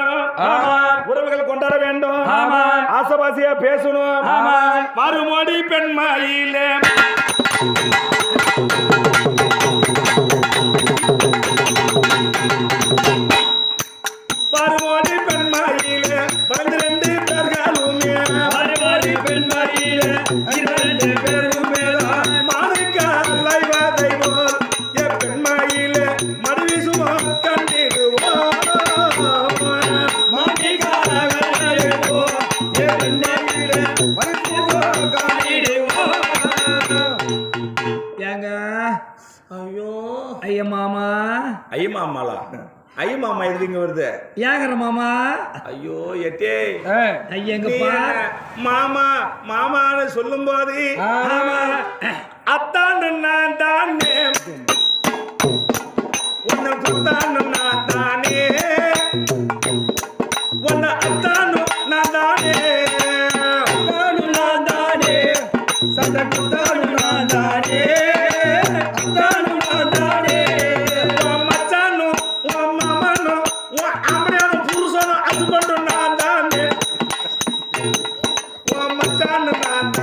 ஆமா. உறவுகள் கொண்டாட வேண்டும். ஆசபாசியா பேசணும். மறுமொழி பெண்மையிலே. மறுமொழி பெண்மையிலே. பன்னிரண்டு பேர்களுமே. ஏங்க? ஐயோ. ஐயா மாமா. ஐய மாமாலா? ஐய மாமா எதுக்கு இங்க வருது? ஏங்கற மாமா. ஐயோ எட்டே. ஐயங்க நீ பா. என்ன? மாமா மாமான்னு சொல்லும் போது அத்தான் நான் தானே. உன்னை குத்தான் நான் தானே. உன்னை அத்தான் நான் தானே. நான் தானே. சந்த உன் மச்சானு நான்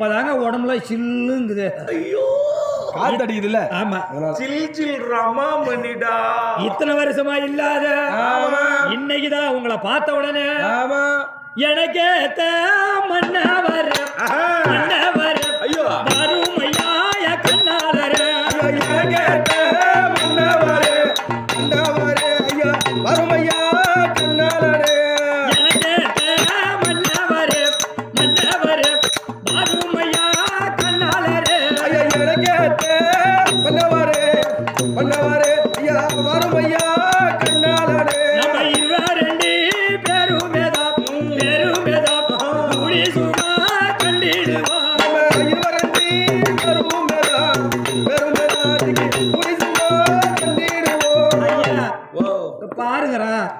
இப்பதாங்க உடம்புல சில்லுங்குது. ஐயோ! காத்தடிக்குதுல்ல ஆமா. சில் சில் ரமா மணிடா இத்தனை வருஷமா இல்லாத ஆமா. இன்னைக்குதான் உங்களை பார்த்த உடனே ஆமா. எனக்கேத்த மன்னவர். மன்னவர்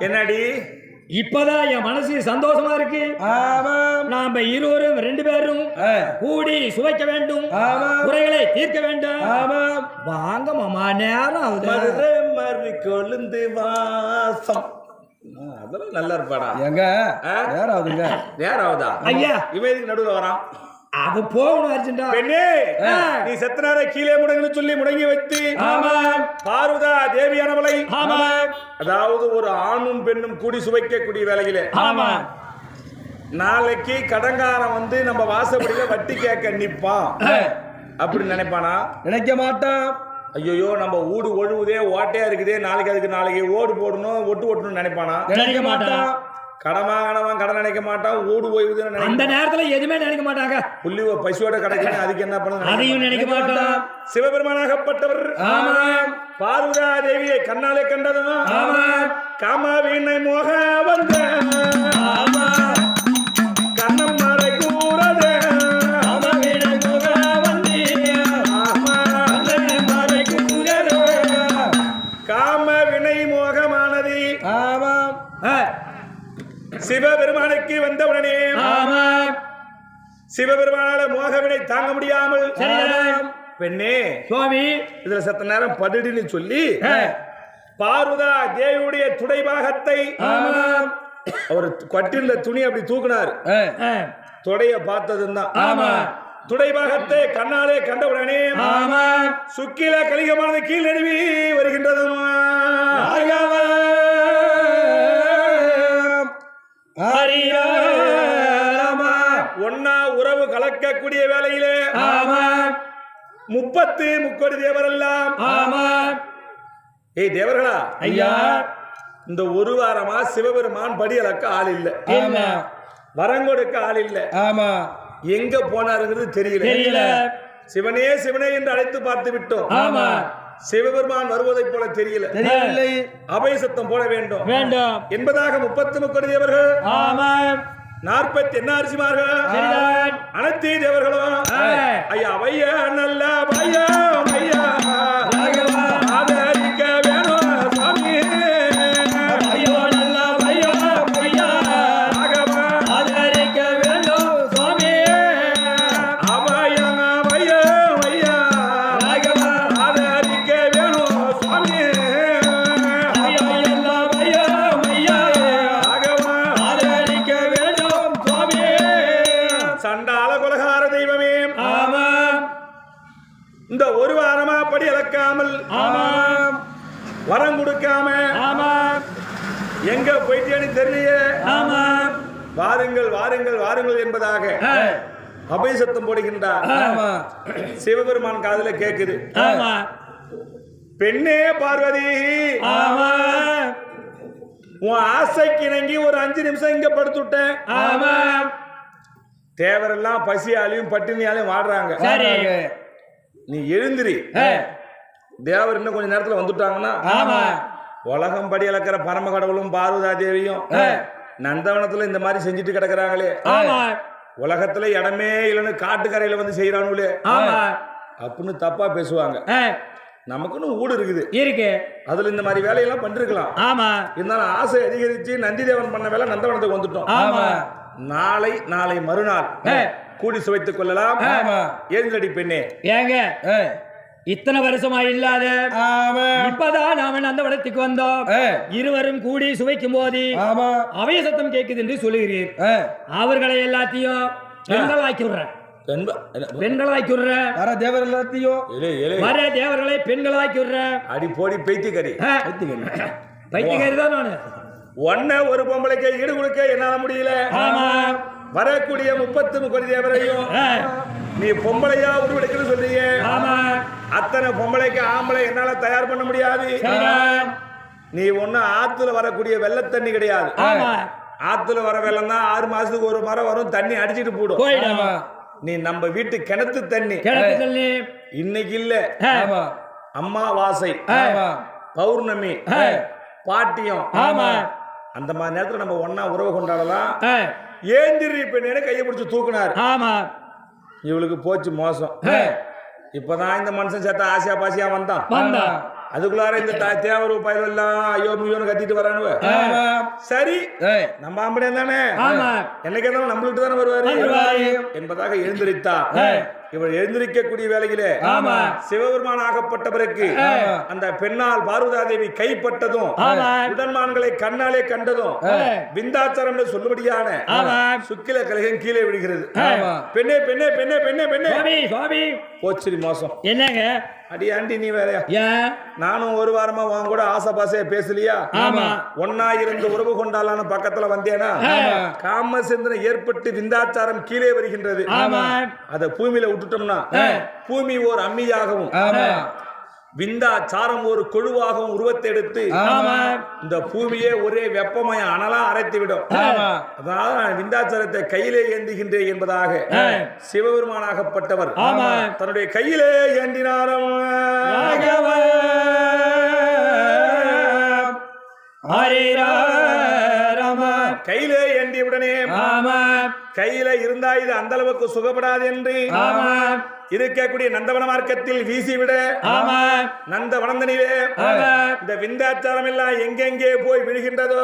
என்னடி? இப்பதான் என் மனசு சந்தோஷமா இருக்கு. நாம இருவரும் ரெண்டு பேரும் கூடி சுவைக்க வேண்டும். குறைகளை தீர்க்க வேண்டும். வாங்க மாமா நேரம் மறு கொழுந்து வாசம். அதெல்லாம் நல்லா இருப்பாடா. எங்க? நேரம் ஆகுதுங்க. நேரம் ஆகுதா? ஐயா. இவன் நடுவுல வரான்? அவ போகணும் அர்ஜென்டா. பெண்ணே. நீ செத்த நேரம் கீழே முடங்குன்னு சொல்லி முடங்கி வைத்து ஆமாம். பார்வதா தேவியானவளை ஆமாம். அதாவது ஒரு ஆணும் பெண்ணும் கூடி சுவைக்கக்கூடிய வேலையில. ஆமா. நாளைக்கு கடங்காரன் வந்து நம்ம வாசப்படியில வட்டி கேட்க நிப்பான். அப்படி நினைப்பானா? நினைக்க மாட்டான் ஐயோ நம்ம ஊடு ஒழுவுதே ஓட்டையா இருக்குதே நாளைக்கு அதுக்கு நாளைக்கு ஓடு போடணும் ஒட்டு ஓட்டணும்னு நினைப்பானா? நினைக்க மாட்டான் கடமா கணவன் கடன் நினைக்க மாட்டான் ஊடு ஓய்வுதுன்னு அந்த நேரத்துல எதுவுமே நினைக்க மாட்டாங்க. புள்ளி பசுவோட கிடைக்கணும் அதுக்கு என்ன பண்ண அதையும் நினைக்க மாட்டான் சிவபெருமானாகப்பட்டவர் ஆமாம். பார்வதா தேவியை கண்ணாலே கண்டதும்? ஆமாம். காமாவீனை மோக வந்த. காம வினை மோகமானது. ஆமாம். சிவபெருமானுக்கு வந்தவுடனே சிவபெருமானால மோகவினை தாங்க முடியாமல். பெண்ணே சுவாமி. இதுல சத்த நேரம் படுடின்னு சொல்லி. பார்வதா தேவியுடைய துடைபாகத்தை அவர் கட்டில துணி அப்படி தூக்குனார். தொடைய பார்த்ததும் தான் துடைபாகத்தை கண்ணாலே கண்டவுடனே சுக்கில கலிகமானது கீழ் நடுவி வருகின்றதும். ஒன்னா உறவு கலக்கக்கூடிய வேளையிலே ஆமா முப்பத்து முக்கோடி தேவரெல்லாம். ஆமா ஏய் தேவர்களா? ஐயா. இந்த ஒரு வாரமா சிவபெருமான் படி அளக்க ஆள் இல்ல. வரங்கொடுக்க ஆள் இல்ல. ஆமா. எங்க போனாருங்கிறது தெரியல. தெரியல. சிவனே சிவனே என்று அழைத்து பார்த்து விட்டோம். ஆமா. சிவபெருமான் வருவதைப் போல தெரியல. தெரியவில்லை. அபய சத்தம் போட வேண்டும். வேண்டும். என்பதாக முப்பத்தி முக்கோடி தேவர்கள் ஆமாம். நாற்பத்தி எண்ணாரிசிமார்கள் சரிதான். அனைத்து தேவர்களும். ஐயா வையா நல்ல வையா வையா. கொடுக்காம. ஆமாம். எங்க போயிட்டேன்னு தெரியலையே. ஆமாம். வாருங்கள் வாருங்கள் வாருங்கள் என்பதாக அபய சத்தம் போடுகின்றார். ஆமா சிவபெருமான் காதுல கேக்குது பெண்ணே பார்வதி. ஆமாம். உன் ஆசைக்கு இணங்கி ஒரு அஞ்சு நிமிஷம் இங்க படுத்துட்டேன். ஆமாம். தேவரெல்லாம் பசியாலையும் பட்டினியாலையும் வாடுறாங்க. சரி. நீ எழுந்திரி. தேவர் இன்னும் கொஞ்ச நேரத்துல வந்துட்டாங்கன்னா உலகம் படி அளக்கிற பரம கடவுளும் பார்வதா தேவியும் நந்தவனத்துல இந்த மாதிரி செஞ்சுட்டு கிடக்குறாங்களே. உலகத்துல இடமே இல்லைன்னு காட்டுக்கரையில வந்து செய்யறானுங்களே அப்படின்னு தப்பா பேசுவாங்க. நமக்குன்னு ஊடு இருக்குது. இருக்கு. அதுல இந்த மாதிரி வேலையெல்லாம் பண்ணிருக்கலாம். ஆமாம் இருந்தாலும் ஆசை அதிகரிச்சு நந்தி தேவன் பண்ண வேலை நந்தவனத்துக்கு வந்துட்டோம். ஆமாம் நாளை நாளை மறுநாள். கூடி சுவைத்துக் கொள்ளலாம். ஆமா. ஏஞ்சலடி பெண்ணே. ஏங்க. இத்தனை வருஷமா இல்லாத இப்பதான் நாம அந்த இடத்துக்கு வந்தோம் இருவரும் கூடி சுவைக்கும் போது ஆமா. அவைய சத்தம் கேட்குது என்று சொல்லுகிறீர். அவர்களை எல்லாத்தையும் பெண்களாக்கி விடுறேன் என்ப- என்ன- பெண்களாக்கி விடுறேன் வர தேவர் எல்லாத்தையும். வர தேவர்களை பெண்களாக்கி விடுறேன் அடி போடி பெய்த்தி கறி ஆ, பைத்தியக்காரி தான் நானு. ஒன்ன ஒரு பொம்பளைக்கு ஈடு கொடுக்க என்னால முடியல. ஆமா. வரக்கூடிய முப்பத்து முப்பது தேவரையும் நீ பொம்பளையா உருவெடுக்கன்னு சொல்றீங்க. ஆமா. அத்தனை பொம்பளைக்கு ஆம்பளை என்னால தயார் பண்ண முடியாது. நீ ஒண்ணு ஆத்துல வரக்கூடிய வெள்ள தண்ணி கிடையாது. ஆமா. ஆத்துல வர வெள்ளம் தான் ஆறு மாசத்துக்கு ஒரு மரம் வரும் தண்ணி அடிச்சிட்டு போடும். நீ நம்ம வீட்டு கிணத்து தண்ணி. இன்னைக்கு இல்ல. அம்மாவாசை ஆமா. பௌர்ணமி. பாட்டியம். ஆமா. அந்த மாதிரி நேரத்துல நம்ம ஒண்ணா உறவு கொண்டாடலாம். ஏந்திரி பெண்ணு கையை பிடிச்சு தூக்குனாரு. ஆமா. இவளுக்கு போச்சு மோசம். இப்பதான் இந்த மனுஷன் சேர்த்த ஆசையா பாசியா வந்தான். வந்தா அதுக்குள்ளார இந்த த- தேவர் பயிர் எல்லாம் ஐயோ மியோன்னு கத்திட்டு வரானுவ. சரி நம்ம ஆம்படியா தானே? என்னைக்கு நம்மள்கிட்ட தானே வருவாரு. என்பதாக எழுந்திருத்தார். இவர் எழுந்திருக்கக்கூடிய வேலையிலே ஆமா. சிவபெருமான் ஆகப்பட்டவருக்கு ஆமா. அந்த பெண்ணால் பார்வதாதேவி கைப்பட்டதும் ஆமா. உடன்மான்களை கண்ணாலே கண்டதும் விந்தாச்சாரம் சொல்லுபடியான சுக்கில கலகம் கீழே விடுகிறது பெண்ணே பெண்ணே பெண்ணே பெண்ணே பெண்ணே. போச்சுரி மோசம். என்னங்க? அடி ஆண்டி நீ வேறையா? ஏன் நானும் ஒரு வாரமா உன் கூட ஆசை பாசையா பேசலையா? ஆமா. ஒன்னா இருந்து உறவு கொண்டாலான்னு பக்கத்துல வந்தேனா? காம சிந்தனை ஏற்பட்டு விந்தாச்சாரம் கீழே வருகின்றது. ஆமா. அத பூமியில விட்டுட்டோம்னா பூமி ஓர் அம்மியாகவும் விந்தாச்சாரம் ஒரு கொழுவாகவும் உருவத்தை எடுத்து இந்த பூமியே ஒரே வெப்பமய அனலா அரைத்து விடும் அதனால நான் விந்தாச்சாரத்தை கையிலே ஏந்துகின்றேன் என்பதாக. சிவபெருமானாகப்பட்டவர். தன்னுடைய கையிலே ஏந்தினாரம் ராகவ. ஹரே ராம கையிலே ஏந்திய உடனே கையில இருந்தா இது அந்த அளவுக்கு சுகப்படாது என்று. ஆமா. இருக்கக்கூடிய நந்தவன மார்க்கத்தில் வீசிவிட ஆமா. நந்த வனந்தனிலே இந்த விந்தாச்சாரம் எல்லாம் எங்கெங்கே போய் விழுகின்றதோ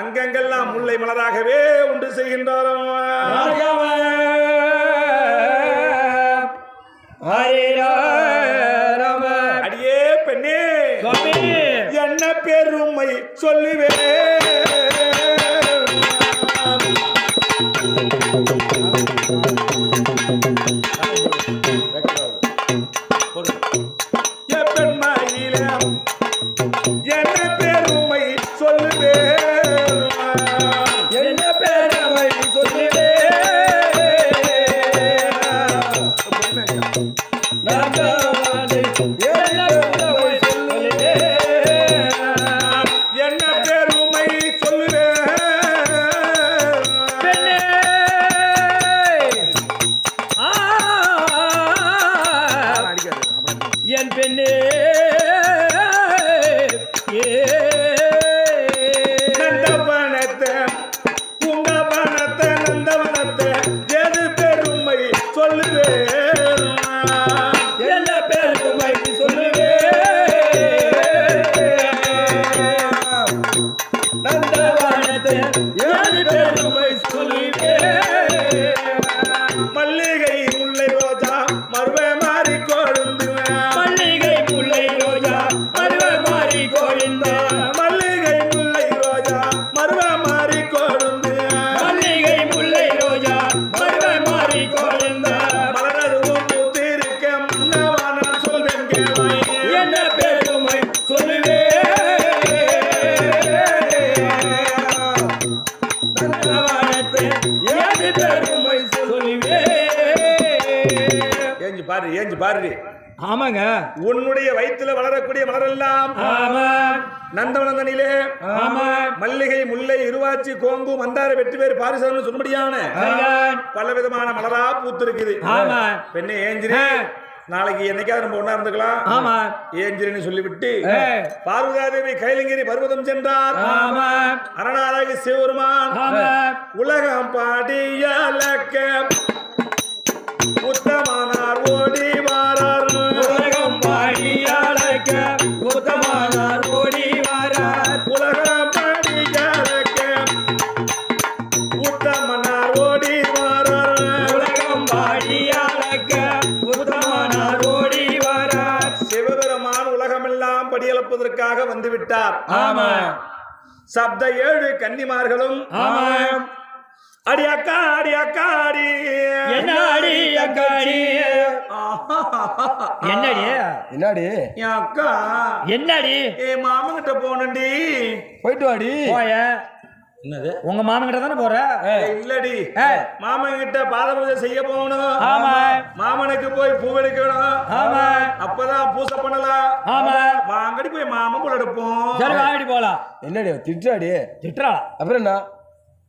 அங்கெங்கெல்லாம் முல்லை மலராகவே உண்டு ராம. அடியே பெண்ணே என்ன பெருமை சொல்லுவேன். ஆமாங்க. உன்னுடைய வயித்துல வளரக்கூடிய மலரெல்லாம் நந்தவனந்தனிலே ஆமா மல்லிகை முல்லை இருவாச்சி கோங்கு மந்தார வெற்றி பேர் பாரிசாதம் சொல்லும்படியான. பல விதமான மலரா பூத்திருக்குது. ஆமா பெண்ணே ஏஞ்சிரி. நாளைக்கு என்னைக்காவது நம்ம ஒண்ணா இருந்துக்கலாம். ஆமா ஏஞ்சிரின்னு சொல்லிவிட்டு. பார்வதாதேவி கைலங்கிரி பர்வதம் சென்றார். ஆமா அரணாராகி சிவருமான் உலகம் பாடியலக்க வந்துவிட்டார் ஆமா. சப்த ஏழு கன்னிமார்களும் அடி அக்கா அடி அக்கா அடி என்ன அடி அக்காடி? என்னடி? என்னடி? என் அக்கா. என்னடி? ஏ மாமங்கிட்ட போனண்டி போயிட்டு வாடி. போய. என்னது? உங்க மாமன் கிட்ட தானே போற? இல்லடி. ஏ. மாமன் கிட்ட பாத பூஜை செய்ய போகணும். ஆமா. மாமனுக்கு போய் பூ எடுக்கணும். ஆமா. அப்பதான் பூசை பண்ணலாம். ஆமா. வாங்கடி போய் மாமன் பூ எடுப்போம். சரி வாங்கடி போலாம். என்னடி திட்டாடி திட்டுறாளா? அப்புறம் என்ன?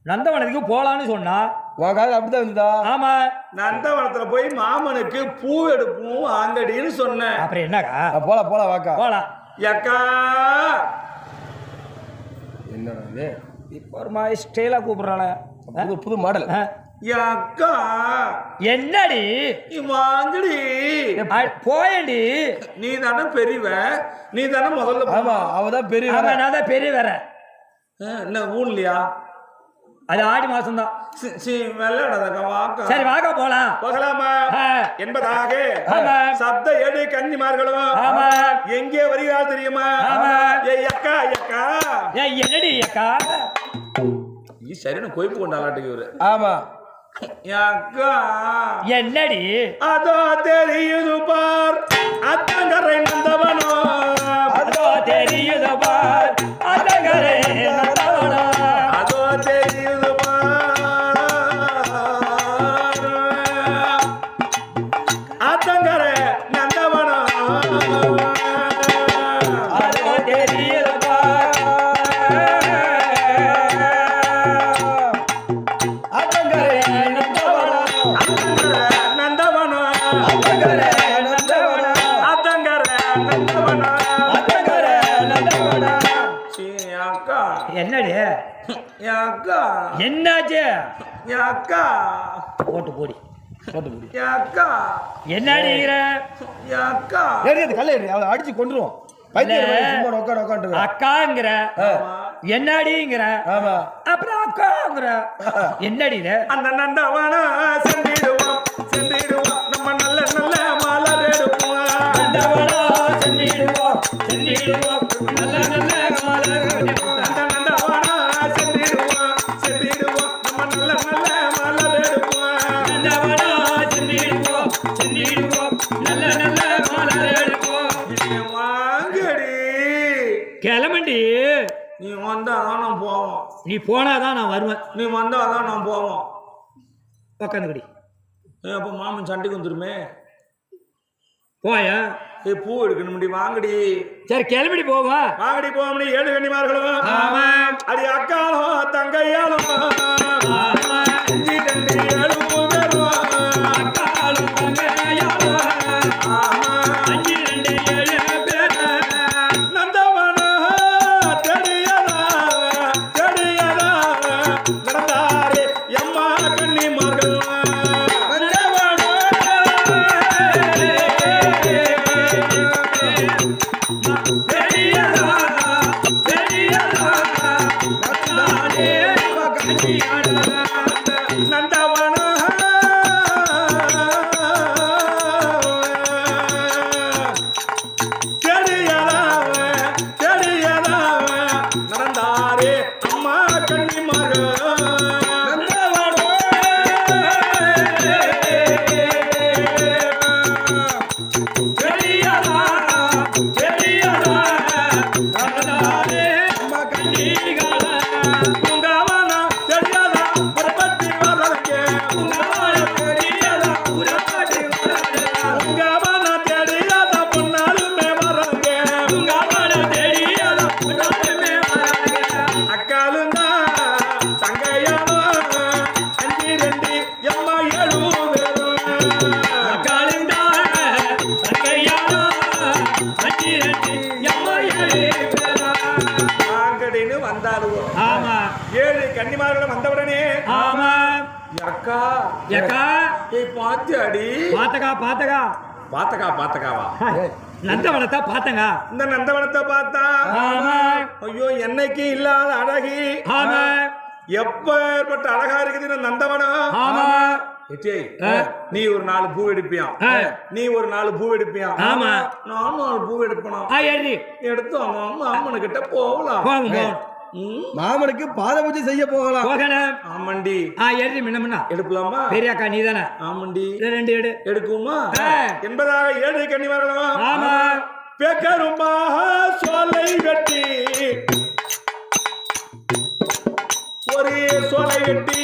நந்தவனத்துக்கு போலான்னு சொன்னா. உன் காதல் அப்படித்தான் இருந்ததா ஆமா. நந்தவனத்துல போய் மாமனுக்கு பூ எடுப்போம் வாங்கடின்னு சொன்னேன். அப்புறம் என்னக்கா? போலாம் போலாம் வாக்கா. போலாம். அக்கா என்னடா இப்போ ஒரு மாதிரி ஸ்டைலா கூப்பிடுறாள. புது புது மாடல். அக்கா என்னடி? நீ வாங்கடி. போயேண்டி. நீ தானே பெரியவ. நீ தானே முதல்ல ஆமா அவதான் பெரிய ஆமா நான் தான் பெரிய வேற என்ன ஊன்லையா அது ஆடி மாசம் தான் சரி வாங்க போலாம். போகலாமா. என்பதாக. சப்த ஏழு கன்னிமார்களும். ஆமா. எங்கே வருகிறாள் தெரியுமா? ஆமா. ஏய் அக்கா அக்கா ஏய் என்னடி அக்கா நீ சரியான கொய்ப்பு கொண்டாளாட்டுக்கு இவரு. ஆமா. அக்கா என்னடி? அதோ தெரியுது பார். அத்தங்கரை நந்தவனோ. அதோ தெரியுது பார். அதங்கரை என் அக்கா. போட்டு போடி. போட்டு முடி என் அக்கா. என்னடிங்கிற என் அக்கா. கல்ல அவளை அடிச்சு கொண்டுருவோம் பைத்தியம். சும்மா உட்காந்து உட்காந்து அக்காங்கிற. என்னடிங்கிற? ஆமா. அப்புறம் அக்காங்கிற. என்னடி அந்த நந்தவனா சென்றிடுவோம் சென்றிடுவோம் நம்ம நல்ல நல்ல மலர் எடுப்போம் நந்தவனா சென்றிடுவோம், சென்றிடுவோம், நீ போனாதான் நான் வருவேன். நீ வந்தாதான் நான் போவோம். உக்காந்துக்கடி. அப்ப மாமன் சண்டைக்கு வந்துருமே. போய? ஏய் பூ எடுக்கணும் முடி வாங்கடி. சரி கிளம்பிடி போவா. வாங்கடி போவோம்னு ஏழு கண்ணிமார்களும். அடி அக்காலும் தங்கையாலும் ஏழு நந்தவன அக்கா ஏக்கா ஏய் பாத்தியாடி பாத்தகா பாத்தகா பாத்தக்கா பாத்தக்காவா நந்தவனத்தை பார்த்தங்க இந்த நந்தவனத்தை பார்த்தா ஐயோ என்னைக்கு இல்லாத அழகி ஆமா எப்ப ஏற்பட்ட அழகா இருக்குது இந்த நந்தவனம் ஆமா. நீ ஒரு நாலு பூ எடுப்பியான் ஆ. நீ ஒரு நாலு பூ எடுப்பியான் ஆமா. நானும் நாலு பூ எடுப்பணும் எடுத்து அவன் அம்மா அம்மனு கிட்ட போகலாம் மாமனுக்கு பாத பூஜை செய்ய போகலாம். போகணும். ஆமாண்டி. ஆ ஏறி முன்ன முன்ன எடுக்கலாமா பெரியாக்கா நீ தானே ஆமாண்டி ரெண்டு எடு எடுக்குமா. என்பதாக ஏழு கன்னிமார்களும் ஆமா. பெக்கரும்பா சோலை வெட்டி. ஒரு சோலை வெட்டி.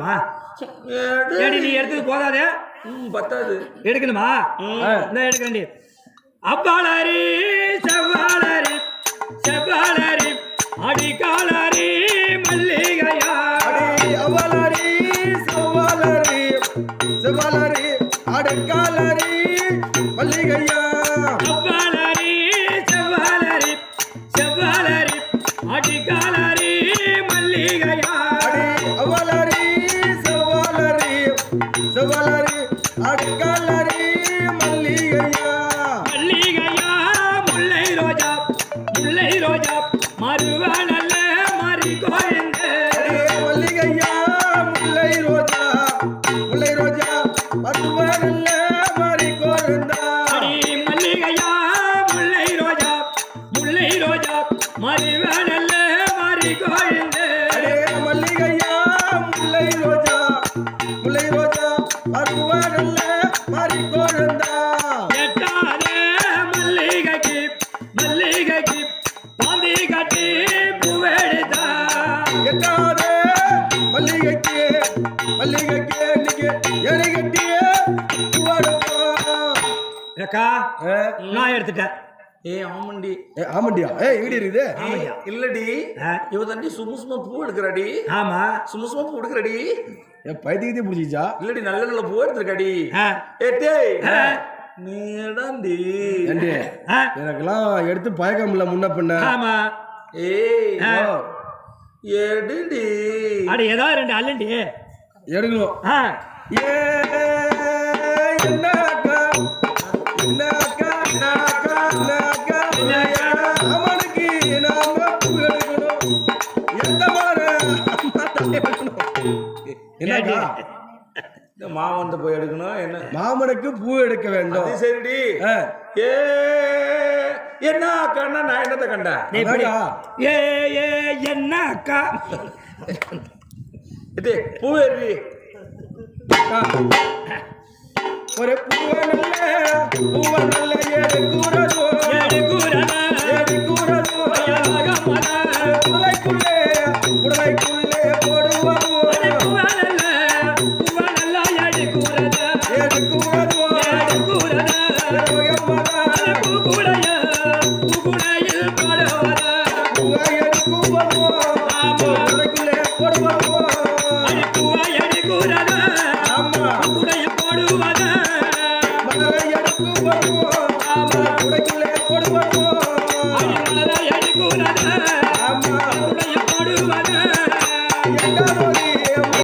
எடுக்கணுமா? எடு. ஏடி நீ எடுத்தது போதாதே? பத்தாது. எடுக்கணுமா? இந்த எடுக்கிறேன்டி அப்பாளரி செவ்வாளரி செவ்வாளரி அடிக்காலரி மல்லிகையா? அடி அவலரி செவ்வாலரி செவ்வாலரி அடக்காலரி மல்லிகையா? அப்பாளரி நான் எடுத்துட்டேன். ஏ ஆமண்டி. ஆமாண்டியா? ஏ வீடு இருக்குது. இல்லடி. இவ தண்டி சும்மா சும்மா பூ எடுக்கிறாடி. ஆமா. சும்மா சும்மா பூ எடுக்கிறாடி. என் பைத்தியத்தையும் பிடிச்சிச்சா இல்லடி நல்ல நல்ல பூ எடுத்திருக்காடி. ஆ, ஏ டேய். ஆ. நீடாண்டி எனக்கெல்லாம் எடுத்து பழக்கம் இல்ல முன்ன பின்ன. ஆமா. ஏய். ஓ, அடி எடுடி. ஏதாவது ரெண்டு அல்லண்டி எடுக்கணும். ஏ என்ன? பூ மாவந்த போய் எடுக்கணும் என்ன? மாமனுக்கு பூ எடுக்க வேண்டும். சரிடி. ஏ என்ன கண்ணா நான் என்னத்த கண்டேன். ஏ ஏ என்ன அக்கா? இது பூவேரி அக்கா. ஒரு பூவ நல்ல